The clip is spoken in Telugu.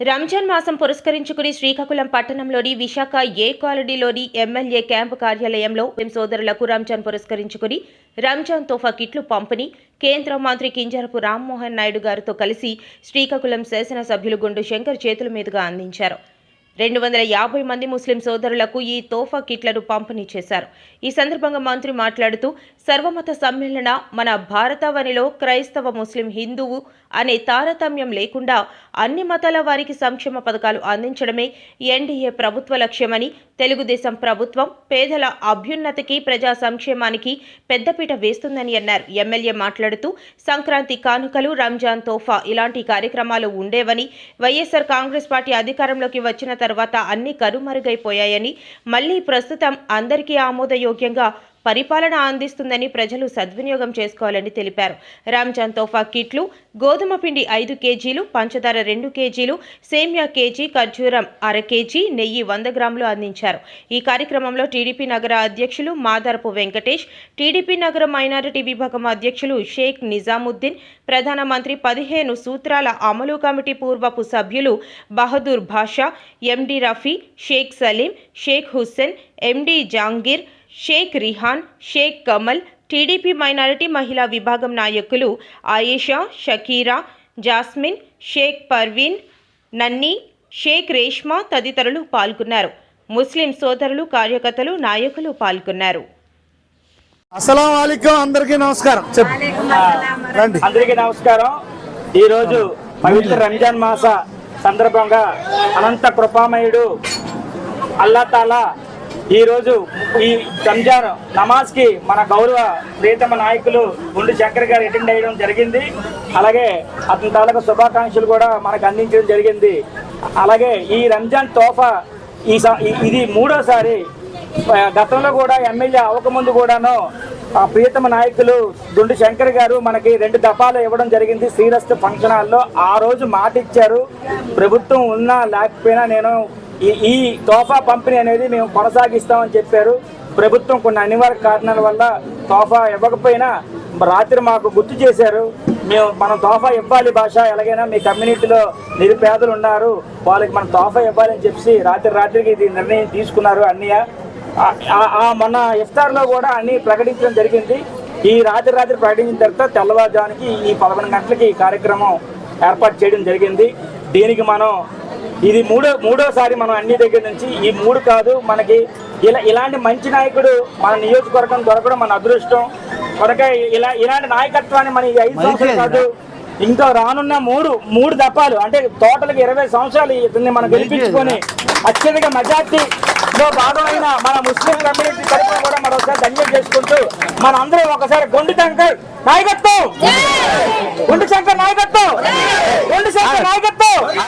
రంజాన్ మాసం పురస్కరించుకుని శ్రీకాకుళం పట్టణంలోని విశాఖ ఏ కాలనీలోని ఎమ్మెల్యే క్యాంపు కార్యాలయంలో సోదరులకు రంజాన్ పురస్కరించుకుని రంజాన్ తోఫా కిట్లు పంపిణీ. కేంద్ర మంత్రి కింజరపు రామ్మోహన్ నాయుడు గారితో కలిసి శ్రీకాకుళం శాసనసభ్యులు గుండు శంకర్ చేతుల మీదుగా అందించారు. రెండు వందల యాభై మంది ముస్లిం సోదరులకు ఈ తోఫా కిట్లను పంపిణీ చేశారు. ఈ సందర్భంగా మంత్రి మాట్లాడుతూ సర్వమత సమ్మేళన మన భారతవనిలో క్రైస్తవ ముస్లిం హిందువు అనే తారతమ్యం లేకుండా అన్ని మతాల వారికి సంక్షేమ పథకాలు అందించడమే ఎన్డీఏ ప్రభుత్వ లక్ష్యమని తెలుగుదేశం ప్రభుత్వం పేదల అభ్యున్నతికి ప్రజా సంక్షేమానికి పెద్దపీట వేస్తుందని అన్నారు. ఎమ్మెల్యే మాట్లాడుతూ సంక్రాంతి కానుకలు రంజాన్ తోఫా ఇలాంటి కార్యక్రమాలు ఉండేవని వైఎస్ఆర్ కాంగ్రెస్ పార్టీ అధికారంలోకి వచ్చిన తర్వాత తర్వాత అన్ని కరుమరుగైపోయాయని మళ్ళీ ప్రస్తుతం అందరికీ ఆమోదయోగ్యంగా పరిపాలన అందిస్తుందని ప్రజలు సద్వినియోగం చేసుకోవాలని తెలిపారు. రామ్జాన్ తోఫా కిట్లు గోధుమ పిండి ఐదు కేజీలు పంచదార రెండు కేజీలు సేమ్యా కేజీ ఖర్జూరం అర కేజీ నెయ్యి వంద గ్రాములు అందించారు. ఈ కార్యక్రమంలో టీడీపీ నగర అధ్యక్షులు మాదారపు వెంకటేష్ టీడీపీ నగర మైనారిటీ విభాగం అధ్యక్షులు షేక్ నిజాముద్దీన్ ప్రధానమంత్రి పదిహేను సూత్రాల అమలు కమిటీ పూర్వపు సభ్యులు Bahadur Basha MD Rafi Shaik Saleem Shaik Hussain MD Jangir Shaik Rihan Shaik Kamal TDP minority మహిళా విభాగం నాయకులు ఆయేషా షకీరా జాస్మిన్ షేక్ పర్వీన్ నన్నీ షేక్ రేష్మా తదితరులు పాల్గొన్నారు. ముస్లిం సోదరులు కార్యకర్తలు నాయకులు పాల్గొన్నారు. అస్సలం వాలేకుం అందరికీ నమస్కారం. చెప్పు. రండి. అందరికీ నమస్కారం. ఈ రోజు పవిత్ర రంజాన్ మాస సందర్భంగా అనంత కృపామయుడు అల్లా ఈరోజు ఈ రంజాన్ నమాజ్కి మన గౌరవ ప్రియతమ నాయకులు గుండు శంకర్ గారు అటెండ్ అయ్యడం జరిగింది. అలాగే అతని తాలూకు శుభాకాంక్షలు కూడా మనకు అందించడం జరిగింది. అలాగే ఈ రంజాన్ తోఫా ఈ స- ఈ- ఇది మూడోసారి గతంలో కూడా ఎమ్మెల్యే అవ్వకముందు కూడాను ఆ ప్రియతమ నాయకులు గుండు శంకర్ గారు మనకి రెండు దఫాలు ఇవ్వడం జరిగింది. శ్రీరస్తు ఫంక్షన్ హాల్లో ఆ రోజు మాట ఇచ్చారు ప్రభుత్వం ఉన్నా లేకపోయినా నేను ఈ ఈ తోఫా పంపిణీ అనేది మేము కొనసాగిస్తామని చెప్పారు. ప్రభుత్వం కొన్ని అనివార్య కారణాల వల్ల తోఫా ఇవ్వకపోయినా రాత్రి మాకు గుర్తు చేశారు. మేము మనం తోఫా ఇవ్వాలి భాష ఎలాగైనా మీ కమ్యూనిటీలో నిరుపేదలు ఉన్నారు వాళ్ళకి మనం తోఫా ఇవ్వాలని చెప్పి రాత్రి రాత్రికి ఇది నిర్ణయం తీసుకున్నారు అన్నయ్య. మన మొన్న ఇఫ్తార్లో కూడా అన్ని ప్రకటించడం జరిగింది. ఈ రాత్రి రాత్రి ప్రకటించిన తర్వాత తెల్లవారుజానికి ఈ పదకొండు గంటలకి ఈ కార్యక్రమం ఏర్పాటు చేయడం జరిగింది. దీనికి మనం ఇది మూడో మూడోసారి మనం అన్ని దగ్గర నుంచి ఈ మూడు కాదు మనకి ఇలా ఇలాంటి మంచి నాయకుడు మన నియోజకవర్గం దొరకడం మన అదృష్టం. కనుక ఇలా ఇలాంటి నాయకత్వాన్ని మన ఐదు సంవత్సరాలు కాదు ఇంకా రానున్న మూడు మూడు దఫాలు అంటే టోటల్గా ఇరవై సంవత్సరాలు ఇతన్ని మనం గెలిపించుకొని అత్యధిక మెజార్టీ లో భాగమైన మన ముస్లిం కమ్యూనిటీ తరఫున కూడా మరోసారి ధన్యం చేసుకుంటూ మన అందరం ఒకసారి గుండు శంకర్ నాయకత్వం. గుండు శంకర్ నాయకత్వం. గుండు శంకర్ నాయకత్వం.